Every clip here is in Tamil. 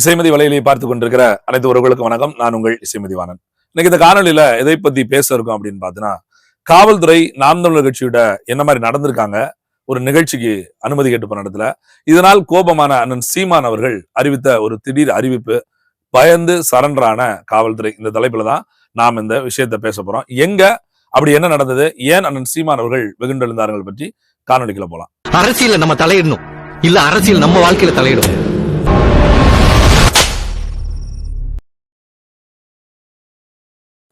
இசைமதி வலையிலே பார்த்து கொண்டிருக்கிற அனைத்து உறவுகளுக்கும் வணக்கம். நான் உங்கள் இசைமதி வாணன் இன்னைக்கு இந்த காணொலியில எதை பத்தி பேச இருக்கோம் அப்படின்னு பார்த்தீங்கன்னா காவல்துறை நாம் தமிழர் கட்சியோட என்ன மாதிரி நடந்திருக்காங்க ஒரு நிகழ்ச்சிக்கு அனுமதி கேட்டு போன இடத்துல இதனால் கோபமான அண்ணன் சீமான் அவர்கள் அறிவித்த ஒரு திடீர் அறிவிப்பு பயந்து சரண்டரான காவல்துறை இந்த தலைப்புல தான் நாம் இந்த விஷயத்தை பேச போறோம். எங்க அப்படி என்ன நடந்தது ஏன் அண்ணன் சீமான் அவர்கள் வெகுண்டெழுந்தார்கள் பற்றி காணொலிக்குள்ள போலாம். அரசியல நம்ம தலையிடணும். இல்ல அரசியல் நம்ம வாழ்க்கையில தலையிடும்.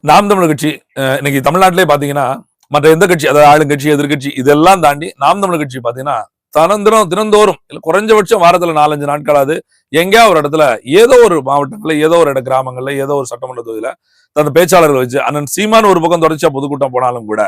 நாம் தமிழர் கட்சி அஹ், இன்னைக்கு தமிழ்நாட்டிலே பாத்தீங்கன்னா மற்ற எந்த கட்சி அதாவது ஆளுங்கட்சி எதிர்கட்சி இதெல்லாம் தாண்டி நாம் தமிழர் கட்சி பாத்தீங்கன்னா தனந்திரம் தினந்தோறும் இல்லை குறைஞ்சபட்சம் வாரத்துல நாலஞ்சு நாட்களாவது எங்கேயா ஒரு இடத்துல ஏதோ ஒரு மாவட்டங்கள்ல ஏதோ ஒரு இட கிராமங்களில் ஏதோ ஒரு சட்டமன்ற தொகுதியில் தன் பேச்சாளர்கள் வச்சு அண்ணன் சீமான் ஒரு பக்கம் தொடர்ச்சியாக பொதுக்கூட்டம் போனாலும் கூட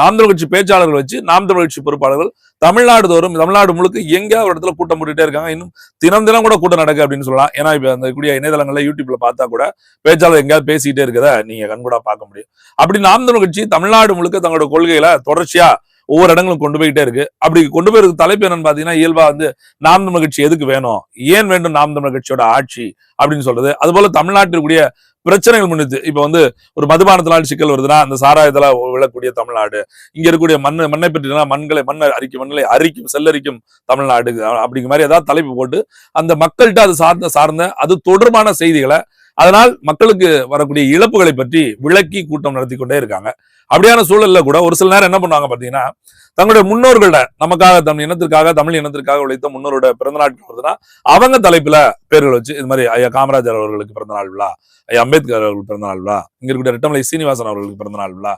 நாம் கட்சி பேச்சாளர்கள் வச்சு நாம் தமிழ் கட்சி பொறுப்பாளர்கள் தமிழ்நாடு தோறும் தமிழ்நாடு முழுக்க எங்கேயா ஒரு இடத்துல கூட்டம் போட்டுட்டே இருக்காங்க. இன்னும் தினம் தினம் கூட கூட்டம் நடக்கு அப்படின்னு சொல்லலாம். ஏன்னா இப்ப அந்த கூடிய இணையதளங்கள்ல யூடியூப்ல பார்த்தா கூட பேச்சாளர் எங்கேயாவது பேசிட்டே இருக்கிறத நீங்க கண்கூடா பார்க்க முடியும். அப்படி நாம் தமிழ் கட்சி தமிழ்நாடு முழுக்க தங்களோட கொள்கைகளை தொடர்ச்சியா ஒவ்வொரு இடங்களும் கொண்டு போயிட்டே இருக்கு. அப்படி கொண்டு போயிருக்க தலைப்பு என்னன்னு பாத்தீங்கன்னா இயல்பா வந்து நாம் தமிழ் கட்சி எதுக்கு வேணும்? ஏன் வேண்டும் நாம் தமிழ் கட்சியோட ஆட்சி அப்படின்னு சொல்றது. அது போல தமிழ்நாட்டிற்குரிய பிரச்சனைகள் முன்னிட்டு இப்போ வந்து ஒரு மதுபானத்தினால் சிக்கல் வருதுன்னா அந்த சாராயத்தில் விழக்கூடிய தமிழ்நாடு. இங்க இருக்கக்கூடிய மண் மண்ணை பற்றினா மண்களை மண் அரிக்கும் மண்களை அரிக்கும் செல்லரிக்கும் தமிழ்நாடு. அப்படிங்கிற மாதிரி ஏதாவது தலைப்பு போட்டு அந்த மக்கள்கிட்ட அது சார்ந்த சார்ந்த அது தொடர்பான செய்திகளை அதனால் மக்களுக்கு வரக்கூடிய இழப்புகளை பற்றி விளக்கி கூட்டம் நடத்தி கொண்டே இருக்காங்க. அப்படியான சூழல்ல கூட ஒரு சில நேரம் என்ன பண்ணுவாங்க பாத்தீங்கன்னா தங்களுடைய முன்னோர்களோட நமக்காக தமிழ் இனத்திற்காக தமிழ் இனத்திற்காக உழைத்த முன்னோரோட பிறந்த நாட்கள் வருதுன்னா அவங்க தலைப்புல பேர்கள் வச்சு இது மாதிரி ஐயா காமராஜர் அவர்களுக்கு பிறந்த நாள் விழா ஐயா அம்பேத்கர் அவர்களுக்கு பிறந்த நாள் விழா இங்க இருக்கக்கூடிய ரெட்டமலை சீனிவாசன் அவர்களுக்கு பிறந்த நாள் விழா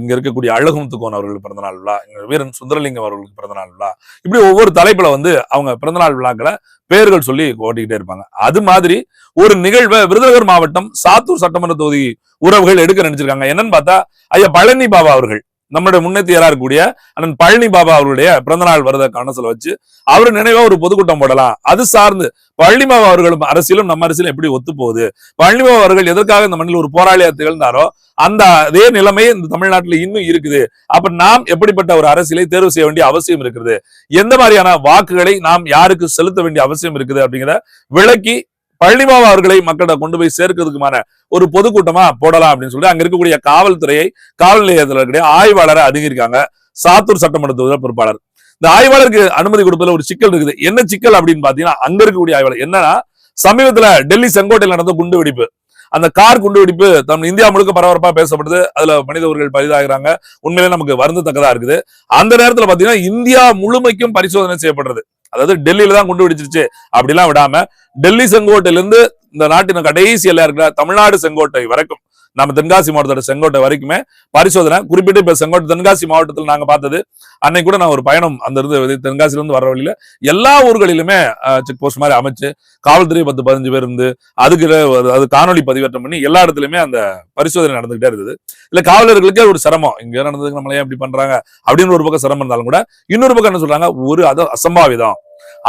இங்க இருக்கக்கூடிய அழகுமுத்துக்கோன் அவர்களுக்கு பிறந்த நாள் விழா வீரன் சுந்தரலிங்கம் அவர்களுக்கு பிறந்த நாள் விழா இப்படி ஒவ்வொரு தலைப்புல வந்து அவங்க பிறந்த நாள் விழாக்களை பேர்கள் சொல்லி ஓட்டிக்கிட்டே இருப்பாங்க. அது மாதிரி ஒரு நிகழ்வை விருதுநகர் மாவட்டம் சாத்தூர் சட்டமன்ற தொகுதி உறவுகள் எடுக்க நினைச்சிருக்காங்க. என்னன்னு பார்த்தா ஐயா பழனி பாபா அவர்கள். நம்மளுடைய முன்னேத்தியரா இருக்கக்கூடிய அண்ணன் பழனி பாபா அவருடைய பிறந்தநாள் வரத கணசுல வச்சு அவர் நினைவா ஒரு பொதுக்கூட்டம் போடலாம். அது சார்ந்து பழனி பாபா அவர்களும் அரசியலும் நம்ம அரசியலும் எப்படி ஒத்து போகுது பழனி பாபா அவர்கள் எதற்காக இந்த மண்ணில் ஒரு போராளியா திகழ்ந்தாரோ அந்த அதே நிலைமை இந்த தமிழ்நாட்டில் இன்னும் இருக்குது. அப்ப நாம் எப்படிப்பட்ட ஒரு அரசியலை தேர்வு செய்ய வேண்டிய அவசியம் இருக்குது? எந்த மாதிரியான வாக்குகளை நாம் யாருக்கு செலுத்த வேண்டிய அவசியம் இருக்குது அப்படிங்கிற விளக்கி பழனிபாபா அவர்களை மக்கள்கிட்ட கொண்டு போய் சேர்க்கிறதுக்குமான ஒரு பொதுக்கூட்டமா போடலாம் அப்படின்னு சொல்லி அங்க இருக்கக்கூடிய காவல்துறையை காவல் நிலையத்தில் இருக்கக்கூடிய ஆய்வாளரை அணுகியிருக்காங்க. சாத்தூர் சட்டமன்ற தொகுதியில் பொறுப்பாளர். இந்த ஆய்வாளருக்கு அனுமதி கொடுப்பதில் ஒரு சிக்கல் இருக்குது. என்ன சிக்கல் அப்படின்னு பாத்தீங்கன்னா அங்க இருக்கக்கூடிய ஆய்வாளர். என்னன்னா சமீபத்துல டெல்லி செங்கோட்டையில் நடந்த குண்டு வெடிப்பு. அந்த கார் குண்டு வெடிப்பு தம் இந்தியா முழுக்க பரபரப்பா பேசப்படுது. அதுல மனித உயிர்கள் பரிதாகிறாங்க உண்மையிலே நமக்கு வருந்தத்தக்கதா இருக்குது. அந்த நேரத்துல பாத்தீங்கன்னா இந்தியா முழுமைக்கும் பரிசோதனை செய்யப்படுறது. அதாவது டெல்லியில தான் குண்டு வெடிச்சிருச்சு. அப்படிலாம் விடாம டெல்லி செங்கோட்டையிலிருந்து இந்த நாட்டின் கடைசி எல்லையா இருக்கிற தமிழ்நாடு செங்கோட்டை வரைக்கும் நம்ம தென்காசி மாவட்டத்தோட செங்கோட்டை வரைக்குமே பரிசோதனை குறிப்பிட்டு இப்ப செங்கோட்டை தென்காசி மாவட்டத்தில் நாங்க பார்த்தது. அன்னைக்கு கூட நான் ஒரு பயணம் அந்த இருந்து தென்காசில இருந்து வர வழியில எல்லா ஊர்களிலுமே செக் போஸ்ட் மாதிரி அமைச்சு காவல்துறை பத்து பதினஞ்சு பேர் இருந்து அதுக்கு அது காணொலி பதிவேற்றம் பண்ணி எல்லா இடத்துலயுமே அந்த பரிசோதனை நடந்துகிட்டே இருந்தது இல்ல காவலர்களுக்கே ஒரு சிரமம். இங்க நடந்ததுக்கு நம்மளே எப்படி இப்படி பண்றாங்க? அப்படின்னு ஒரு பக்கம் சிரமம் இருந்தாலும் கூட இன்னொரு பக்கம் என்ன சொல்றாங்க? ஒரு அது அசம்பாவிதம்.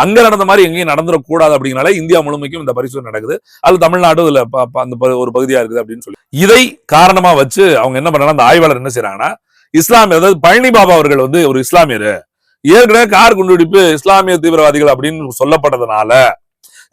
அங்க நடந்த மாதிரி எங்கேயும் நடந்துடக்கூடாது அப்படிங்கிறனால இந்தியா முழுமைக்கும் இந்த பரிசோதனை நடக்குது. அது தமிழ்நாடு இதுல அந்த ஒரு பகுதியா இருக்குது அப்படின்னு சொல்லி. இதை காரணமா வச்சு அவங்க என்ன பண்றாங்க அந்த ஆய்வாளர் என்ன செய்யறாங்கன்னா இஸ்லாமியர் அதாவது பழனி பாபா அவர்கள் வந்து ஒரு இஸ்லாமியர். ஏற்கனவே கார் குண்டுபிடிப்பு இஸ்லாமிய தீவிரவாதிகள் அப்படின்னு சொல்லப்பட்டதுனால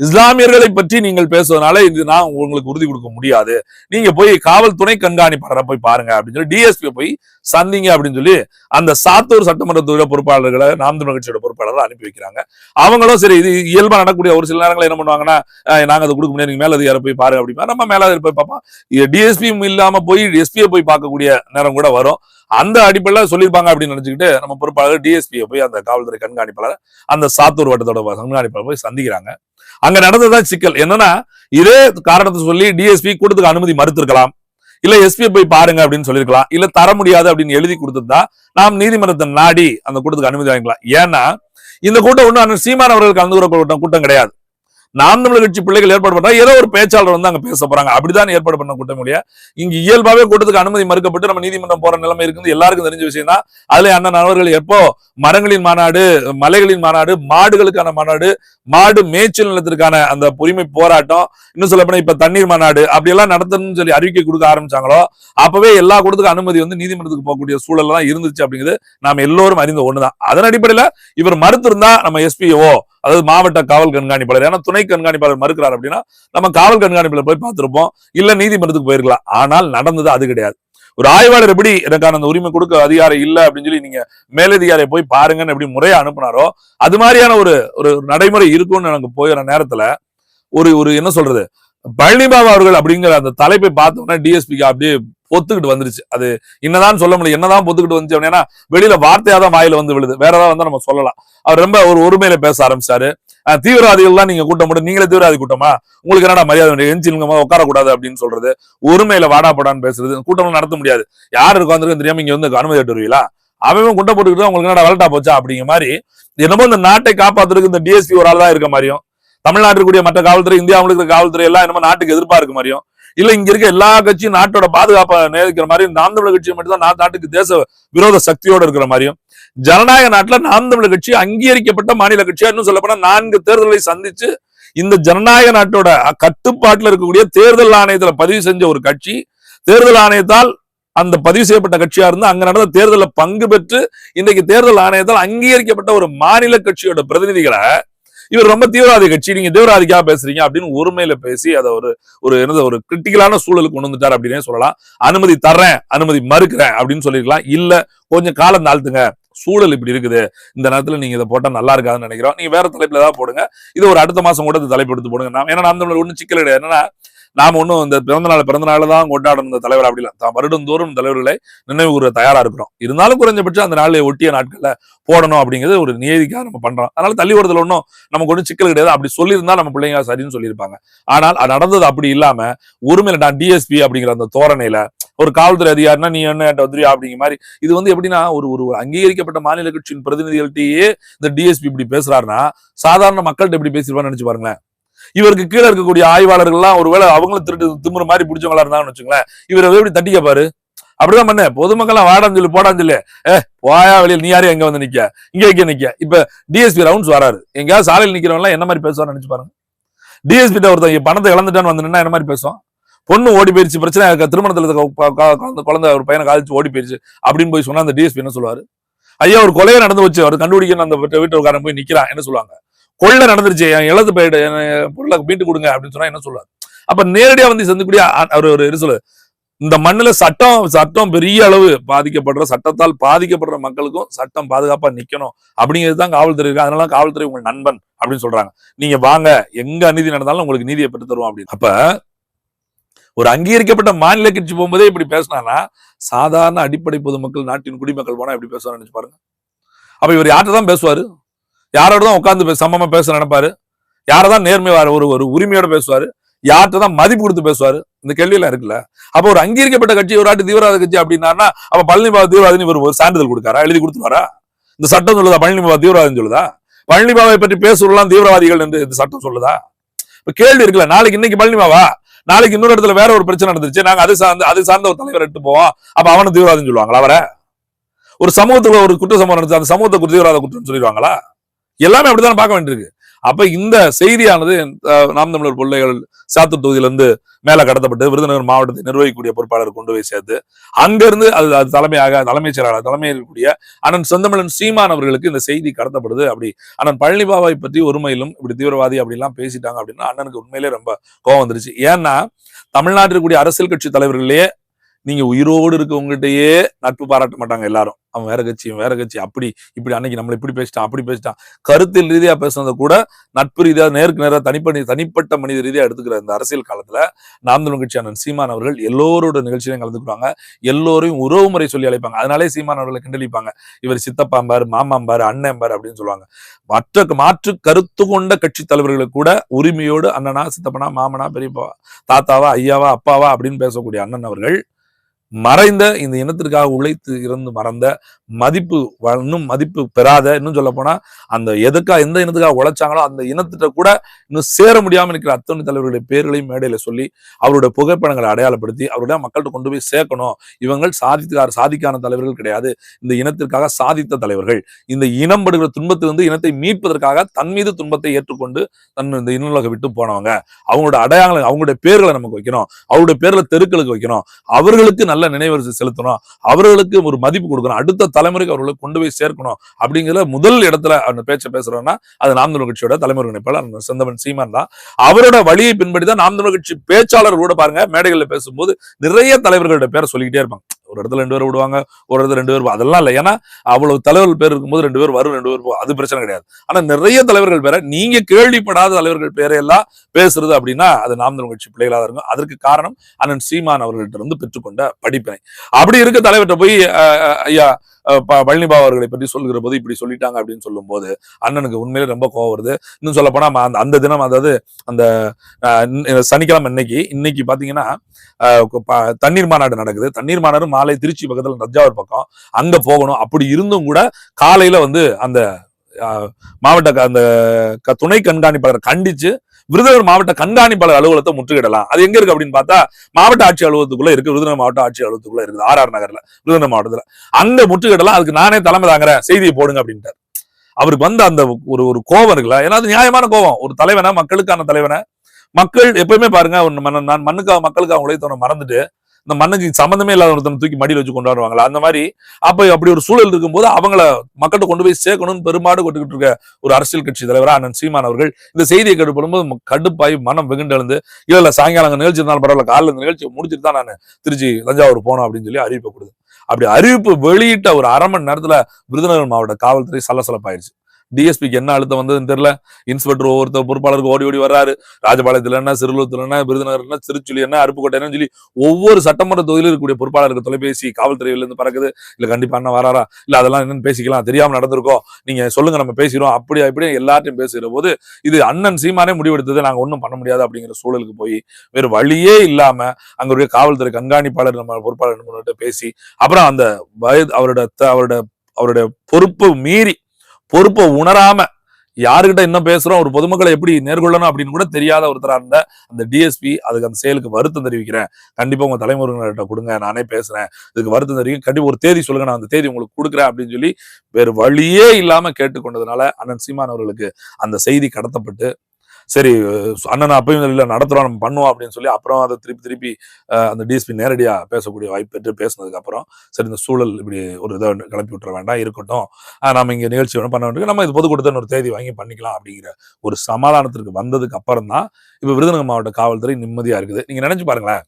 இஸ்லாமியர்களை பற்றி நீங்கள் பேசுவதனால இது நான் உங்களுக்கு உறுதி கொடுக்க முடியாது. நீங்க போய் காவல் துணை கண்காணிப்பாளரை போய் பாருங்க அப்படின்னு சொல்லி டிஎஸ்பி போய் சந்திங்க அப்படின்னு சொல்லி அந்த சாத்தூர் சட்டமன்ற தொகுதியில பொறுப்பாளர்களை நாம் தமிழ் கட்சியோட பொறுப்பாளர்கள் அனுப்பி வைக்கிறாங்க. அவங்களும் சரி இது இயல்பா நடக்கக்கூடிய ஒரு சில நேரங்கள் என்ன பண்ணுவாங்கன்னா அஹ் நாங்க அதை கொடுக்க முடியாது நீங்க மேலதிகார போய் பாருங்க அப்படின்னா நம்ம மேலதிகாரி போய் பார்ப்போம். டிஎஸ்பியும் இல்லாம போய் எஸ்பியை போய் பார்க்கக்கூடிய நேரம் கூட வரும். அந்த அடிப்படையில சொல்லியிருப்பாங்க அப்படின்னு நினைச்சுக்கிட்டு நம்ம பொறுப்பாளர் டிஎஸ்பியை போய் அந்த காவல்துறை கண்காணிப்பாளர் அந்த சாத்தூர் வட்டத்தோட கண்காணிப்பாளர் போய் சந்திக்கிறாங்க. அங்க நடந்ததுதான் சிக்கல். என்னன்னா இதே காரணத்தை சொல்லி டிஎஸ்பி கூட்டத்துக்கு அனுமதி மறுத்திருக்கலாம். இல்ல எஸ்பி போய் பாருங்க அப்படின்னு சொல்லிருக்கலாம். இல்ல தர முடியாது அப்படின்னு எழுதி கொடுத்திருந்தா நாம் நீதிமன்றத்தை நாடி அந்த கூட்டத்துக்கு அனுமதி வாங்கிக்கலாம். ஏன்னா இந்த கூட்டம் ஒன்றும் அண்ணன் சீமான் அவர்கள் கலந்துக்கிற கூட்டம் கூட்டம் கிடையாது. நாம் தமிழர் கட்சி பிள்ளைகள் ஏற்பாடு பண்றாங்க ஏதோ ஒரு பேச்சாளர் வந்து அங்க பேச போறாங்க. அப்படிதான் ஏற்பாடு பண்ண கூட்டம் இல்லையா? இங்க இயல்பாவே கூட்டத்துக்கு அனுமதி மறுக்கப்பட்டு நம்ம நீதிமன்றம் போற நிலைமை இருக்குது. எல்லாருக்கும் தெரிஞ்ச விஷயம் தான். அதுல அண்ணன் அவர்கள் எப்போ மரங்களின் மாநாடு மலைகளின் மாநாடு மாடுகளுக்கான மாநாடு மாடு மேய்ச்சல் நிலத்திற்கான அந்த உரிமை போராட்டம் இன்னும் சொல்ல போனா இப்ப தண்ணீர் மாநாடு அப்படி எல்லாம் நடத்தணும்னு சொல்லி அறிக்கை கொடுக்க ஆரம்பிச்சாங்களோ அப்பவே எல்லா கூட்டத்துக்கு அனுமதி வந்து நீதிமன்றத்துக்கு போகக்கூடிய சூழல் எல்லாம் இருந்துச்சு அப்படிங்கிறது நாம எல்லோரும் அறிந்த ஒண்ணுதான். அதன் அடிப்படையில இவர் மறுத்திருந்தா நம்ம எஸ்பிஓ அதாவது மாவட்ட காவல் கண்காணிப்பாளர் ஏன்னா துணை கண்காணிப்பாளர் மறுக்கிறார் அப்படின்னா நம்ம காவல் கண்காணிப்பாளர் போய் பார்த்திருப்போம். இல்ல நீதிமன்றத்துக்கு போயிருக்கலாம். ஆனால் நடந்தது அது கிடையாது. ஒரு ஆய்வாளர் எப்படி எனக்கான அந்த உரிமை கொடுக்க அதிகாரம் இல்ல அப்படின்னு சொல்லி நீங்க மேலதிகாரியை போய் பாருங்கன்னு எப்படி முறையா அனுப்புனாரோ அது மாதிரியான ஒரு ஒரு நடைமுறை இருக்கும்னு எனக்கு போயிற நேரத்துல ஒரு ஒரு என்ன சொல்றது? பழனிபாபா அவர்கள் அப்படிங்கிற அந்த தலைப்பை பார்த்தோம்னா டிஎஸ்பிக்கு அப்படியே பொத்துக்கிட்டு வந்துருச்சு. அது என்னதான் சொல்ல முடியும் என்னதான் பொத்துக்கிட்டு வந்துச்சு அப்படின்னா வெளியில வார்த்தையா தான் வாயில வந்து விழுது. வேற ஏதாவது வந்து நம்ம சொல்லலாம். அவர் ரொம்ப ஒரு ஒருமையில பேச ஆரம்பிச்சாரு. தீவிரவாதிகள் தான் நீங்க கூட்டம் முடியும் நீங்களே தீவிரவாதி கூட்டமா? உங்களுக்கு என்னடா மரியாதை எஞ்சினுங்க உட்காரக்கூடாது அப்படின்னு சொல்றது. ஒருமையில வாடாப்படான்னு பேசுறது. கூட்டம் நடத்த முடியாது. யாரு உட்காந்துருக்கு தெரியாம இங்க வந்து அனுமதி வருவீங்களா? அவன் குண்டை போட்டுக்கிட்டு உங்களுக்கு என்னடா வளட்டா போச்சா அப்படிங்கிற மாதிரி என்னமோ இந்த நாட்டை காப்பாத்துறதுக்கு இந்த டிஎஸ்பி ஒரு ஆள் தான் இருக்க மாதிரியும் தமிழ்நாட்டில் கூடிய மற்ற காவல்துறை இந்தியாவில் இருக்கிற காவல்துறை எல்லாம் என்னமோ நாட்டுக்கு எதிர்ப்பா இருக்க மாதிரியும் இல்ல இங்க இருக்க எல்லா கட்சியும் நாட்டோட பாதுகாப்பை நேரிக்கிற மாதிரியும் நாம் தமிழர் கட்சி மட்டும்தான் நாட்டுக்கு தேச விரோத சக்தியோட இருக்கிற மாதிரியும். ஜனநாயக நாட்டுல நாம் தமிழர் கட்சி அங்கீகரிக்கப்பட்ட மாநில கட்சியா இன்னும் சொல்லப்போனா நான்கு தேர்தலை சந்திச்சு இந்த ஜனநாயக நாட்டோட கட்டுப்பாட்டில் இருக்கக்கூடிய தேர்தல் ஆணையத்துல பதிவு செஞ்ச ஒரு கட்சி. தேர்தல் ஆணையத்தால் அந்த பதிவு செய்யப்பட்ட கட்சியா இருந்து அங்க நடந்த தேர்தலில் பங்கு பெற்று இன்னைக்கு தேர்தல் ஆணையத்தால் அங்கீகரிக்கப்பட்ட ஒரு மாநில கட்சியோட பிரதிநிதிகளை இவர் ரொம்ப தீவிரவாதி கட்சி நீங்க தீவிரவாதிக்கா பேசுறீங்க அப்படின்னு ஒருமையில பேசி அதை ஒரு ஒரு என்னது ஒரு கிரிட்டிக்கலான சூழலுக்கு கொண்டு வந்துட்டார் அப்படின்னே சொல்லலாம். அனுமதி தர்றேன் அனுமதி மறுக்கிறேன் அப்படின்னு சொல்லிருக்கலாம் இல்ல கொஞ்சம் காலம் தாழ்த்துங்க. சூழல் இப்படி இருக்குது. இந்த நேரத்துல நீங்க இதை போட்டா நல்லா இருக்காதுன்னு நினைக்கிறோம். நீங்க வேற தலைப்புல ஏதாவது போடுங்க. இது ஒரு அடுத்த மாசம் கூட தலைப்பு எடுத்து போடுங்க. நான் ஏன்னா நான் ஒன்றும் சிக்கல் கிடையாது. என்னன்னா நாம ஒன்றும் இந்த பிறந்த நாள் பிறந்த நாள் தான் கொண்டாடணும் இந்த தலைவர் அப்படி இல்லை தான் வருடந்தோறும் தலைவர்களை நினைவு கூற தயாராக இருக்கிறோம். இருந்தாலும் குறைஞ்சபட்சம் அந்த நாளை ஒட்டிய நாட்களில் போடணும் அப்படிங்கிறது ஒரு நியதிக்காக நம்ம பண்றோம். அதனால தள்ளி வருதுல ஒன்றும் நமக்கு ஒன்றும் சிக்கல் கிடையாது. அப்படி சொல்லியிருந்தா நம்ம பிள்ளைங்க சரின்னு சொல்லியிருப்பாங்க. ஆனால் அது நடந்தது அப்படி இல்லாமல் ஒருமையில நான் டிஎஸ்பி அப்படிங்கிற அந்த தோரணையில ஒரு காவல்துறை அதிகாரினா நீ என்ன வந்துரியா அப்படிங்கிற மாதிரி இது வந்து எப்படின்னா ஒரு ஒரு ஒரு அங்கீகரிக்கப்பட்ட மாநில கட்சியின் பிரதிநிதிகள்கிட்டயே இந்த டிஎஸ்பி இப்படி பேசுறாருன்னா சாதாரண மக்கள்கிட்ட எப்படி பேசிருப்பான்னு நினைச்சு பாருங்களேன். இவருக்கு கீழே இருக்கக்கூடிய ஆய்வாளர்கள்லாம் ஒருவேளை அவங்களும் திருட்டு திமுற மாதிரி பிடிச்சவங்களா இருந்தாங்கன்னு வச்சுங்களேன் இவர் எப்படி தட்டிக்க பாரு. அப்படிதான் பண்ண. பொதுமக்கள்லாம் வாடான்னு சொல்லி போடான்னு சொல்லி. ஏ போயா வெளியில் நீ யாரும் எங்க வந்து நிக்க? இங்க இங்க நிக்க? இப்ப டிஎஸ்பி ரவுண்ட்ஸ் வராரு. எங்கேயாவது சாலையில் நிக்கிறவங்க எல்லாம் என்ன மாதிரி பேசுவான்னு நினைச்சு பாருங்க. டிஎஸ்பி ஒருத்தன் பணத்தை இழந்துட்டான்னு வந்து நின்னா என்ன மாதிரி பேசுவான்? பொண்ணு ஓடி போயிருச்சு பிரச்சனை இருக்கு. திருமணத்துல குழந்தை- ஒரு பையனை காலிச்சு ஓடி போயிருச்சு அப்படின்னு போய் சொன்னா அந்த டிஎஸ்பி என்ன சொல்லுவாரு? ஐயா ஒரு கொலையை நடந்து வச்சு அவர் கண்டுபிடிக்கணும். அந்த வீட்டு வீட்டுக்காரன் போய் நிக்கிறான். என்ன சொல்லுவாங்க? கொள்ளை நடந்துருச்சு என் இழந்து போயிடு என் பொருளை மீட்டு கொடுங்க அப்படின்னு சொன்னா என்ன சொல்லுவார்? அப்ப நேரடியா வந்து சந்திக்கூடிய அவர் ஒரு என்ன சொல்லு இந்த மண்ணுல சட்டம் சட்டம் பெரிய அளவு பாதிக்கப்படுற சட்டத்தால் பாதிக்கப்படுற மக்களுக்கும் சட்டம் பாதுகாப்பா நிக்கணும். அப்படிங்கிறது தான் காவல்துறை இருக்கு. அதனால காவல்துறை உங்கள் நண்பன் அப்படின்னு சொல்றாங்க. நீங்க வாங்க எங்க அநீதி நடந்தாலும் உங்களுக்கு நீதியை பெற்று தருவோம் அப்படின்னு. அப்ப ஒரு அங்கீகரிக்கப்பட்ட மாநில கட்சி போகும்போதே இப்படி பேசினானா சாதாரண அடிப்படை பொதுமக்கள் நாட்டின் குடிமக்கள் போனா எப்படி பேசுவான்னு நினைச்சு பாருங்க. அப்ப இவர் யார்கிட்ட தான் பேசுவாரு? யாரோட தான் உட்காந்து சமமா பேச நினைப்பாரு? யாரை தான் நேர்மை ஒரு ஒரு உரிமையோட பேசுவாரு? யார்கிட்ட தான் மதிப்பு கொடுத்து பேசுவாரு? இந்த கேள்வியில இருக்குல்ல? அப்ப ஒரு அங்கீகரிக்கப்பட்ட கட்சி ஒரு ஆட்டு தீவிரவாத கட்சி அப்படின்னா அப்ப பழனிபாபா தீவிரவாதின்னு இவர் ஒரு சான்றிதழ் கொடுக்காரா? எழுதி கொடுத்துருவாரா? இந்த சட்டம் சொல்லுதா? பழனிபாபா தீவிரவாதின்னு சொல்லுதா? பழனிபாவை பற்றி பேசுறலாம் தீவிரவாதிகள் என்று இந்த சட்டம் சொல்லுதா? இப்ப கேள்வி இருக்குல்ல நாளைக்கு இன்னைக்கு பழனிபாவா நாளைக்கு இன்னொரு இடத்துல வேற ஒரு பிரச்சனை நடந்துருச்சு நாங்க அதை சார்ந்து அதை சார்ந்த ஒரு தலைவர் எடுத்து போவோம் அப்ப அவனை தீவிரவாதின்னு சொல்லுவாங்களா அவரை? ஒரு சமூகத்துல ஒரு குற்ற சம்பவம் நடந்துச்சு அந்த சமூகத்தை தீவிரவாத குற்றம் சொல்லிடுவாங்களா? எல்லாமே அப்படித்தான் பார்க்க வேண்டியிருக்கு. அப்ப இந்த செய்தியானது நாம் தமிழர் பிள்ளைகள் சாத்தூர் தொகுதியிலிருந்து மேல கடத்தப்பட்டு விருதுநகர் மாவட்டத்தை நிர்வகிக்கக்கூடிய பொறுப்பாளர் கொண்டு போய் சேர்த்து அங்கிருந்து அது அது தலைமையாக தலைமைச் செயலாளர் தலைமையில் இருக்கக்கூடிய அண்ணன் செந்தமிழன் சீமான் அவர்களுக்கு இந்த செய்தி கடத்தப்படுது. அப்படி அண்ணன் பழனி பாபாவை பற்றி ஒருமையிலும் இப்படி தீவிரவாதி அப்படிலாம் பேசிட்டாங்க அப்படின்னா அண்ணனுக்கு உண்மையிலே ரொம்ப கோவம் வந்துருச்சு. ஏன்னா தமிழ்நாட்டில் இருக்கக்கூடிய அரசியல் கட்சி தலைவர்களே நீங்க உயிரோடு இருக்கவங்ககிட்டயே நட்பு பாராட்ட மாட்டாங்க எல்லாரும். அவன் வேற கட்சி வேற கட்சி. அப்படி இப்படி அன்னைக்கு நம்மளை இப்படி பேசிட்டான் அப்படி பேசிட்டான். கருத்தில் ரீதியா பேசுனதை கூட நட்பு ரீதியா நேருக்கு நேராக தனிப்பணி தனிப்பட்ட மனித ரீதியா எடுத்துக்கிற இந்த அரசியல் காலத்துல நாம் கட்சி அண்ணன் சீமான் அவர்கள் எல்லோரோட நிகழ்ச்சியிலும் கலந்துக்குவாங்க. எல்லோரையும் உறவு முறை சொல்லி அழைப்பாங்க. அதனாலே சீமான் அவர்களை கிண்டலிப்பாங்க. இவர் சித்தப்பாம்பார் மாமாம்பார் அண்ணன்பார் அப்படின்னு சொல்லுவாங்க. மற்ற மாற்று கருத்து கொண்ட கட்சி தலைவர்களுக்கு கூட உரிமையோடு அண்ணனா சித்தப்பனா மாமனா பெரியப்பா தாத்தாவா ஐயாவா அப்பாவா அப்படின்னு பேசக்கூடிய அண்ணன் அவர்கள் மறைந்த இந்த இனத்திற்காக உழைத்து இருந்து மறந்த மதிப்பு இன்னும் மதிப்பு பெறாத இன்னும் சொல்ல போனா அந்த எதுக்காக எந்த இனத்துக்காக உழைச்சாங்களோ அந்த இனத்திட்ட கூட இன்னும் சேர முடியாம இருக்கிற அத்தனை தலைவர்களுடைய பேர்களையும் மேடையில சொல்லி அவருடைய புகைப்படங்களை அடையாளப்படுத்தி அவருடைய மக்கள்கிட்ட கொண்டு போய் சேர்க்கணும். இவங்கள் சாதித்தார் சாதிக்கான தலைவர்கள் கிடையாது. இந்த இனத்திற்காக சாதித்த தலைவர்கள். இந்த இனம் படுகிற துன்பத்திலிருந்து இனத்தை மீட்பதற்காக தன் மீது துன்பத்தை ஏற்றுக்கொண்டு தன் இந்த இன்னுலக விட்டு போனவங்க. அவங்களோட அடையாளங்களை அவங்களுடைய பேர்களை நமக்கு வைக்கணும். அவருடைய பேர்ல தெருக்களுக்கு வைக்கணும். அவர்களுக்கு நல்ல நல்ல நினைவரிசை செலுத்தணும். அவர்களுக்கு ஒரு மதிப்பு கொடுக்கணும். அடுத்த தலைமுறைக்கு அவர்களுக்கு கொண்டு போய் சேர்க்கணும். அப்படிங்கிற முதல் இடத்துல அந்த பேச்சை பேசுறோம்னா அது நாம் தமிழ் கட்சியோட தலைமுறை ஒருங்கிணைப்பாளர் செந்தவன் சீமான் தான். அவரோட வழியை பின்பற்றி தான் நாம் தமிழ் கட்சி பேச்சாளர் கூட பாருங்க மேடைகளில் பேசும்போது நிறைய தலைவர்களோட பேரை சொல்லிக்கிட்டே இருப்பாங்க. ஒரு இடத்துல ரெண்டு பேர் விடுவாங்க ஒரு இடத்துல ரெண்டு பேர் அதெல்லாம் இல்லை. ஏன்னா அவ்வளவு தலைவர்கள் பேர் இருக்கும்போது ரெண்டு பேர் வரும் ரெண்டு பேர் போகும் அது பிரச்சனை கிடையாது. ஆனா நிறைய தலைவர்கள் பேரை நீங்க கேள்விப்படாத தலைவர்கள் பேரையெல்லாம் பேசுறது அப்படின்னா அது நாம் தமிழ் கட்சி பிள்ளைகளாக இருக்கும். அதற்கு காரணம் அண்ணன் சீமான் அவர்கள்ட்ட இருந்து பெற்றுக்கொண்ட படிப்பினை. அப்படி இருக்க தலைவர்கிட்ட போய் அஹ், ஐயா அஹ், ப- அவர்களை பற்றி சொல்கிற போது இப்படி சொல்லிட்டாங்க அப்படின்னு சொல்லும்போது அண்ணனுக்கு உண்மையிலே ரொம்ப கோவம் வருது. இன்னும் சொல்லப்போனா அந்த அந்த தினம் அதாவது அந்த அஹ், சனிக்கிழமை இன்னைக்கு இன்னைக்கு பார்த்தீங்கன்னா தண்ணீர் மாநாடு நடக்குது. தண்ணீர் மாநாடு மாலை திருச்சி பக்கத்துல தஞ்சாவூர் பக்கம். அங்கே போகணும். அப்படி இருந்தும் கூட காலையில வந்து அந்த மாவட்ட க- அந்த க- துணை கண்காணிப்பாளர் கண்டிச்சு விருதுநகர் மாவட்ட கண்காணிப்பாளர் அலுவலகத்தை முற்றுகிடலாம் அது எங்க இருக்கு அப்படின்னு பார்த்தா மாவட்ட ஆட்சி அலுவலகத்துக்குள்ள இருக்கு. விருதுநகர் மாவட்ட ஆட்சி அலுவலகத்துக்குள்ள இருக்குது. ஆர் ஆர் நகர்ல விருதுநகர் மாவட்டத்துல. அந்த முற்றுகிடலாம் அதுக்கு நானே தலைமை தாங்குறேன். செய்தியை போடுங்க அப்படின்ட்டார். அவருக்கு வந்த அந்த ஒரு ஒரு கோபம் இருக்குல்ல? ஏன்னா அது நியாயமான கோபம். ஒரு தலைவனா மக்களுக்கான தலைவனை? மக்கள் எப்பயுமே பாருங்க நான் மண்ணுக்காக மக்களுக்காக உழைத்தவனை மறந்துட்டு இந்த மண்ணுக்கு சம்பந்தமே இல்லாத ஒருத்தனை தூக்கி மடியில் வச்சு கொண்டாடுவாங்களா? அந்த மாதிரி அப்ப அப்படி ஒரு சூழல் இருக்கும்போது அவங்கள மக்கள்கிட்ட கொண்டு போய் சேர்க்கணும்னு பெருமாடு கொட்டுக்கிட்டு இருக்க ஒரு அரசியல் கட்சி தலைவர் அண்ணன் சீமான் அவர்கள் இந்த செய்தியை கேட்டுப்படும் போது கடுப்பாய் மனம் வெகுண்டெழுந்து இல்ல இல்ல சாயங்காலம் நிகழ்ச்சி இருந்தாலும் பரவாயில்ல காலைல இந்த நிகழ்ச்சி முடிச்சுட்டு தான் நான் திருச்சி தஞ்சாவூர் போனோம் அப்படின்னு சொல்லி அறிவிப்பு கொடுது அப்படி அறிவிப்பு வெளியிட்ட ஒரு அரை மணி நேரத்துல விருதுநகர் மாவட்ட காவல்துறை சலசலப்பாயிருச்சு. டிஎஸ்பிக்கு என்ன அழுத்தம் வந்ததுன்னு தெரியல. இன்ஸ்பெக்டர் ஒவ்வொருத்தர் பொறுப்பாளருக்கு ஓடி ஓடி வர்றாரு. ராஜபாளையத்துல என்ன சிறுலூத்துல என்ன விருதுநகர் என்ன திருச்சுலி என்ன அருப்புக்கோட்டை சொல்லி ஒவ்வொரு சட்டமன்ற தொகுதியில் இருக்கக்கூடிய பொறுப்பாளருக்கு தொலைபேசி காவல்துறையிலிருந்து பறக்குது. இல்ல கண்டிப்பா என்ன வராரா? இல்ல அதெல்லாம் என்னன்னு பேசிக்கலாம். தெரியாம நடந்திருக்கோம். நீங்க சொல்லுங்க நம்ம பேசிடுவோம் அப்படி அப்படி எல்லாத்தையும் பேசுகிற போது இது அண்ணன் சீமானே முடிவெடுத்தது நாங்க ஒன்றும் பண்ண முடியாது அப்படிங்கிற சூழலுக்கு போய் வேறு வழியே இல்லாம அங்க இருக்க காவல்துறை கண்காணிப்பாளர் நம்ம பொறுப்பாளர் நம்மகிட்ட பேசி அப்புறம் அந்த வயது அவரோட த- அவரோட அவருடைய பொறுப்பு மீறி பொறுப்பை உணராம யாருக்கிட்ட என்ன பேசுறோம் ஒரு பொதுமக்களை எப்படி நேர்கொள்ளணும் அப்படின்னு கூட தெரியாத ஒருத்தரா இருந்த அந்த டிஎஸ்பி அதுக்கு அந்த செயலுக்கு வருத்தம் தெரிவிக்கிறேன். கண்டிப்பா உங்க தலைமுறையினர்கிட்ட கொடுங்க நானே பேசுறேன். இதுக்கு வருத்தம் தெரிவிக்க கண்டிப்பா ஒரு தேதி சொல்லுங்க நான் அந்த தேதி உங்களுக்கு கொடுக்குறேன் அப்படின்னு சொல்லி வேறு வழியே இல்லாம கேட்டுக்கொண்டதுனால அண்ணன் சீமான் அவர்களுக்கு அந்த செய்தி கடத்தப்பட்டு சரி அண்ணன் அப்பயும் இல்லை நடத்துறோம் நம்ம பண்ணுவோம் அப்படின்னு சொல்லி அப்புறம் அதை திருப்பி திருப்பி அஹ் அந்த டிஎஸ்பி நேரடியா பேசக்கூடிய வாய்ப்பு பெற்று பேசினதுக்கு அப்புறம் சரி இந்த சூழல் இப்படி ஒரு இதை கிளப்பி விட்டுற வேண்டாம் இருக்கட்டும். ஆஹ் நம்ம இங்க நிகழ்ச்சி வேணும் பண்ண வேண்டிய நம்ம இது பொது கொடுத்த ஒரு தேதி வாங்கி பண்ணிக்கலாம் அப்படிங்கிற ஒரு சமாதானத்திற்கு வந்ததுக்கு அப்புறம் தான் இப்ப விருதுநகர் மாவட்ட காவல்துறை நிம்மதியா இருக்குது. நீங்க நினைச்சு பாருங்களேன்.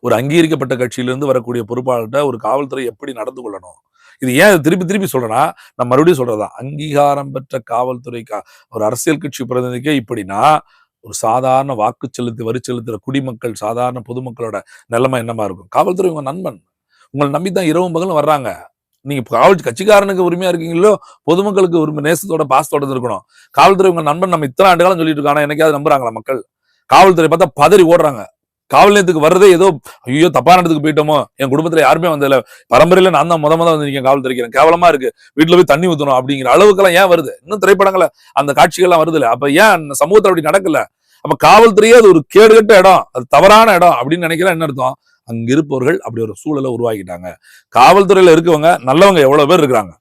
ஒரு அங்கீகரிக்கப்பட்ட கட்சியிலிருந்து வரக்கூடிய பொறுப்பாளர்கிட்ட ஒரு காவல்துறை எப்படி நடந்து கொள்ளணும்? இது ஏன் திருப்பி திருப்பி சொல்றேன்னா நான் மறுபடியும் சொல்றதா அங்கீகாரம் பெற்ற காவல்துறை ஒரு அரசியல் கட்சி பிரதிநிதிக்கே இப்படின்னா ஒரு சாதாரண வாக்கு செலுத்தி வரி செலுத்துற குடிமக்கள் சாதாரண பொதுமக்களோட நிலைமை என்னமா இருக்கும்? காவல்துறை உங்க நண்பன். உங்களை நம்பி தான் இரவும் பகலும் வர்றாங்க. நீங்க காவல் கட்சிக்காரனுக்கு உரிமையா இருக்கீங்களோ பொதுமக்களுக்கு உரிமை நேசத்தோட பாசத்தோட இருக்கணும். காவல்துறை உங்க நண்பன் நம்ம இத்தனை ஆண்டு காலம் சொல்லிட்டு இருக்காங்க என்னைக்காவது நம்புறாங்களா மக்கள்? காவல்துறை பார்த்தா பதறி ஓடுறாங்க. காவல் நிலையத்துக்கு வர்றதே ஏதோ ஐயோ தப்பான இடத்துக்கு போயிட்டோமோ? என் குடும்பத்துல யாருமே வந்ததில்ல. பரம்பரையில நான் தான் முத முத வந்து நிற்கிறேன் காவல்துறைக்கிறேன் கேவலமா இருக்கு. வீட்டுல போய் தண்ணி ஊத்தணும் அப்படிங்கிற அளவுக்கெல்லாம் ஏன் வருது? இன்னும் திரைப்படங்கள அந்த காட்சிகள்லாம் வருதுல அப்ப ஏன் இந்த சமூகத்துல அப்படி நடக்கல? அப்ப காவல்துறையே அது ஒரு கேடுகட்ட இடம் அது தவறான இடம் அப்படின்னு நினைக்கிறேன் என்ன அர்த்தம்? அங்க இருப்பவர்கள் அப்படி ஒரு சூழலை உருவாக்கிட்டாங்க. காவல்துறையில இருக்கவங்க நல்லவங்க எவ்வளவு பேர் இருக்கிறாங்க?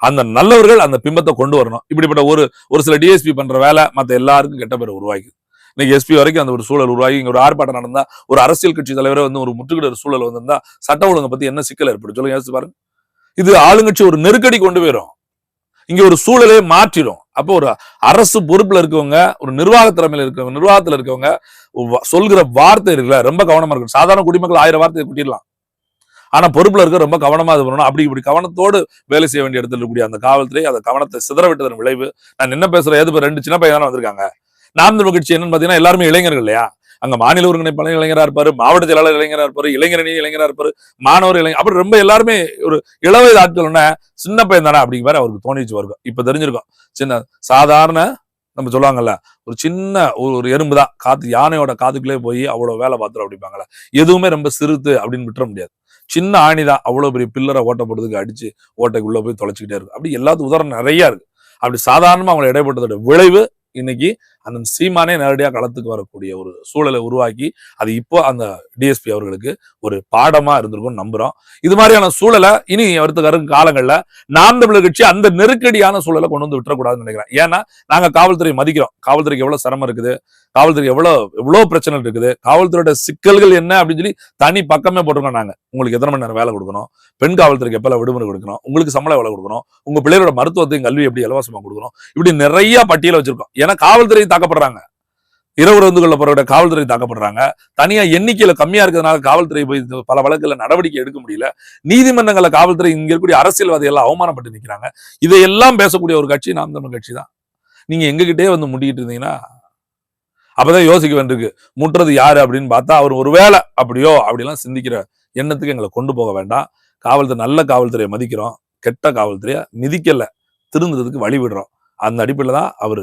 அந்த நல்லவர்கள் அந்த பிம்பத்தை கொண்டு வரணும். இப்படிப்பட்ட ஒரு ஒரு சில டிஎஸ்பி பண்ற வேலை மத்த எல்லாருக்கும் கெட்ட பேர் உருவாக்கி இன்னைக்கு எஸ்பி வரைக்கும் அந்த ஒரு சூழல் உருவாகி இங்க ஒரு ஆர்ப்பாட்டம் நடந்தா ஒரு அரசியல் கட்சி தலைவரை வந்து ஒரு முற்றுகிட சூழல் வந்திருந்தா சட்ட ஒழுங்கை பத்தி என்ன சிக்கல் ஏற்படும்? சொல்லுங்க யோசிச்சு பாருங்க. இது ஆளுங்கட்சி ஒரு நெருக்கடி கொண்டு போயிடும் இங்க ஒரு சூழலே மாற்றிடும் அப்போ ஒரு அரசு பொறுப்புல இருக்கவங்க ஒரு நிர்வாக திறமையில இருக்கவங்க நிர்வாகத்துல இருக்கவங்க சொல்கிற வார்த்தை இருக்குல்ல ரொம்ப கவனமா இருக்கணும். சாதாரண குடிமக்கள் ஆயிரம் வார்த்தையை குட்டிடலாம். ஆனா பொறுப்புல இருக்க ரொம்ப கவனமா இது பண்ணணும். அப்படி இப்படி கவனத்தோடு வேலை செய்ய வேண்டிய இடத்துல இருக்கக்கூடிய அந்த காவல்துறை அந்த கவனத்தை சிதற விட்டதன் விளைவு. நான் என்ன பேசுறேன் ஏது ரெண்டு சின்ன பையன் தானே வந்திருக்காங்க. நாம் தமிழ் கட்சி என்னன்னு பாத்தீங்கன்னா எல்லாருமே இளைஞர்கள் இல்லையா? அங்க மாநில ஒருங்கிணைப்பாளர் இளைஞரா இருப்பாரு மாவட்ட செயலாளர் இளைஞரா இருப்பாரு இளைஞரணி இளைஞரா இருப்பாரு மாணவர் இளைஞர் அப்புறம் ரொம்ப எல்லாருமே ஒரு இளவயது ஆட்கள் சின்ன பையன் தானே அப்படிங்கிற மாதிரி அவருக்கு தோணிச்சு வருக்கும் இப்ப தெரிஞ்சிருக்கும். சின்ன சாதாரண நம்ம சொல்லுவாங்கல்ல ஒரு சின்ன ஒரு எறும்பு தான். காத்து யானையோட காத்துக்குள்ளே போய் அவ்வளவு வேலை பார்த்துரும் அப்படிப்பாங்கல்ல எதுவுமே ரொம்ப சிறுத்து அப்படின்னு விட்டுற முடியாது. சின்ன ஆணி தான் அவ்வளவு பெரிய பில்லரை ஓட்ட போடுறதுக்கு அடிச்சு ஓட்டைக்குள்ளே போய் தொலைச்சிக்கிட்டே இருக்கு. அப்படி எல்லாத்துக்கும் உதாரணம் நிறைய இருக்கு. அப்படி சாதாரணமா அவங்களை இடைப்பட்டதோட விளைவு இன்னைக்கு அந்த சீமானே நேரடியாக களத்துக்கு வரக்கூடிய ஒரு சூழலை உருவாக்கி அது இப்போ அந்த டிஎஸ்பி அவர்களுக்கு ஒரு பாடமா இருந்திருக்கும்னு நம்புறோம். இது மாதிரியான சூழலை இனி அடுத்த வரும் காலங்கள்ல நாம் தமிழர் கட்சி அந்த நெருக்கடியான சூழலை கொண்டு வந்து விட்டுறக்கூடாதுன்னு நினைக்கிறேன். ஏன்னா நாங்க காவல்துறை மதிக்கிறோம். காவல்துறைக்கு எவ்வளவு சிரமம் இருக்குது? காவல்துறை எவ்வளவு எவ்வளவு பிரச்சனை இருக்குது? காவல்துறையோட சிக்கல்கள் என்ன அப்படின்னு சொல்லி தனி பக்கமே போட்டிருக்கோம் நாங்கள் உங்களுக்கு எத்தனை மணி நேரம் வேலை கொடுக்கணும்? பெண் காவல்துறைக்கு எப்போ விடுமுறை கொடுக்கணும்? உங்களுக்கு சம்பளம் எவ்வளவு கொடுக்கணும்? உங்க பிள்ளைகளோட மருத்துவத்தையும் கல்வி எப்படி இலவசமாக கொடுக்கணும்? இப்படி நிறைய பட்டியலை வச்சிருக்கோம். ஏன்னா காவல்துறை தாக்கப்படுறாங்க. இரவு ரோந்து கொள்ளப்படுற காவல்துறை தாக்கப்படுறாங்க. தனியா எண்ணிக்கையில கம்மியா இருக்கிறதுனால காவல்துறை போய் பல வழக்குல நடவடிக்கை எடுக்க முடியல. நீதிமன்றங்களில் காவல்துறை இங்க இருக்கக்கூடிய அரசியல்வாதி எல்லாம் அவமானப்பட்டு நிக்கிறாங்க. இதையெல்லாம் பேசக்கூடிய ஒரு கட்சி நாம் தமிழ் கட்சி தான். நீங்க எங்ககிட்டே வந்து முட்டிக்கிட்டு இருந்தீங்கன்னா அப்பதான் யோசிக்க வேண்டியிருக்கு. முட்டுறது யாரு அப்படின்னு பார்த்தா அவர் ஒருவேளை அப்படியோ அப்படிலாம் சிந்திக்கிற எண்ணத்துக்கு எங்களை கொண்டு போக வேண்டாம். காவல்துறை நல்ல காவல்துறையை மதிக்கிறோம். கெட்ட காவல்துறையை மிதிக்கல. திருந்துறதுக்கு வழி விடுறோம் அந்த அடிப்படையில் தான் அவர்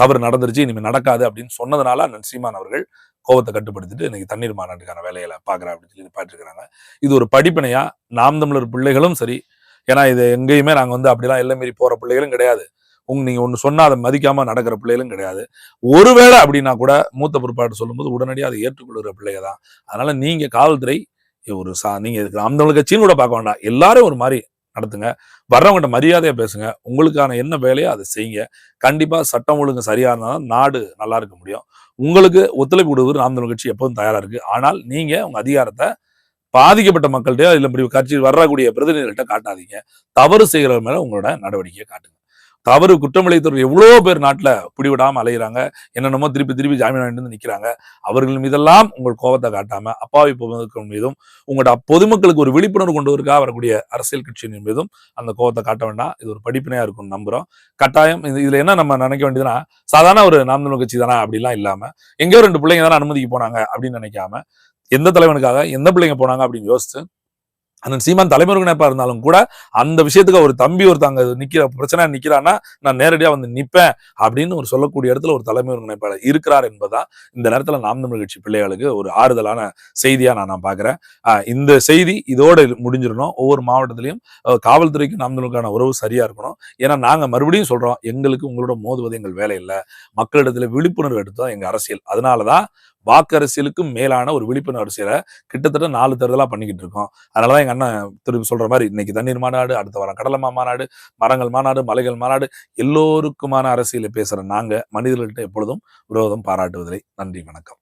தவறு நடந்துருச்சு இனிமேல் நடக்காது அப்படின்னு சொன்னதுனால அண்ணன் சீமான் அவர்கள் கோவத்தை கட்டுப்படுத்திட்டு இன்னைக்கு தண்ணீர் மாநாட்டுக்கான வேலையில பார்க்குறேன் அப்படின்னு சொல்லி பாட்டுருக்காங்க இது ஒரு படிப்பினையா? நாம் தமிழர் பிள்ளைகளும் சரி. ஏன்னா இது எங்கேயுமே நாங்கள் வந்து அப்படிலாம் எல்லாம் மீறி போற பிள்ளைகளும் கிடையாது. உங்க நீங்க ஒன்று சொன்னா அதை மதிக்காம நடக்கிற பிள்ளைகளும் கிடையாது. ஒருவேளை அப்படின்னா கூட மூத்த பிற்பாடு சொல்லும்போது உடனடியாக அதை ஏற்றுக்கொள்கிற பிள்ளைங்க தான். அதனால நீங்க காவல்துறை ஒரு சா நீங்க இதுக்கு நாம் கட்சின்னு கூட பார்க்க வேண்டாம். எல்லாரும் ஒரு மாதிரி நடத்துங்க. வர்றவங்ககிட்ட மரியாதையா பேசுங்க. உங்களுக்கான என்ன வேலையோ அதை செய்யுங்க. கண்டிப்பா சட்டம் ஒழுங்கு சரியாக இருந்தால் நாடு நல்லா இருக்க முடியும். உங்களுக்கு ஒத்துழைப்பு கொடுக்குறது நாம் தமிழ் கட்சி எப்போதும் தயாராக இருக்கு. ஆனால் நீங்க உங்கள் அதிகாரத்தை பாதிக்கப்பட்ட மக்கள்கிட்ட இல்லை இப்படி கட்சி வரக்கூடிய பிரதிநிதிகள்கிட்ட காட்டாதீங்க. தவறு செய்கிறவங்க மேலே உங்களோட நடவடிக்கையை காட்டுங்க. தவறு குற்றமிழைத்தவர் எவ்வளோ பேர் நாட்டில் பிடிவிடாமல் அலையிறாங்க என்னென்னமோ திருப்பி திருப்பி ஜாமீன் வாங்கிட்டு வந்து நிற்கிறாங்க அவர்கள் மீதெல்லாம் உங்கள் கோபத்தை காட்டாமல் அப்பாவி பொதுமக்கள் மீதும் உங்களோட பொதுமக்களுக்கு ஒரு விழிப்புணர்வு கொண்டு வருக்கா வரக்கூடிய அரசியல் கட்சியின் மீதும் அந்த கோபத்தை காட்ட வேண்டாம். இது ஒரு படிப்பினையா இருக்கும்னு நம்புகிறோம் கட்டாயம் இது- என்ன நம்ம நினைக்க வேண்டியதுன்னா சாதாரண ஒரு நாம் தமிழ் கட்சி தானே அப்படிலாம் இல்லாமல் எங்கேயோ ரெண்டு பிள்ளைங்க தானே அனுமதிக்கு போனாங்க அப்படின்னு நினைக்காம எந்த தலைவனுக்காக எந்த பிள்ளைங்க போனாங்க அப்படின்னு யோசிச்சு அந்த சீமான் தலைமுருகனப்பா இருந்தாலும் கூட அந்த விஷயத்துக்கு ஒரு தம்பி ஒருத்தங்க நிக்கிற பிரச்சனை நிக்கிறான்னா நான் நேரடியா வந்து நிப்பேன் அப்படின்னு ஒரு சொல்லக்கூடிய இடத்துல ஒரு தலைமுருகனப்பா இருக்கிறார் என்பதா இந்த நேரத்துல நாம் தமிழ் கட்சி பிள்ளைகளுக்கு ஒரு ஆறுதலான செய்தியா நான் நான் பாக்குறேன். இந்த செய்தி இதோட முடிஞ்சிடணும். ஒவ்வொரு மாவட்டத்திலையும் காவல்துறைக்கும் காவல்துறைக்கு நாம் தமிழுக்கான உறவு சரியா இருக்கணும். ஏன்னா நாங்க மறுபடியும் சொல்றோம் எங்களுக்கு உங்களோட மோதுவது எங்கள் வேலை இல்லை. மக்களிடத்துல விழிப்புணர்வு எடுத்தோம் எங்க அரசியல். அதனாலதான் வாக்கரசியலுக்கும் மேலான ஒரு விழிப்புணர்வு அரசியலை கிட்டத்தட்ட நாலு தேர்தலாக பண்ணிக்கிட்டு இருக்கோம். அதனாலதான் எங்க அண்ணன் திரும்பி சொல்ற மாதிரி இன்னைக்கு தண்ணீர் மாநாடு அடுத்த வாரம் கடலமா மாநாடு மரங்கள் மாநாடு மலைகள் மாநாடு எல்லோருக்குமான அரசியலை பேசுற நாங்க மனிதர்கள்ட்ட எப்பொழுதும் விரோதம் பாராட்டுவதில்லை. நன்றி வணக்கம்.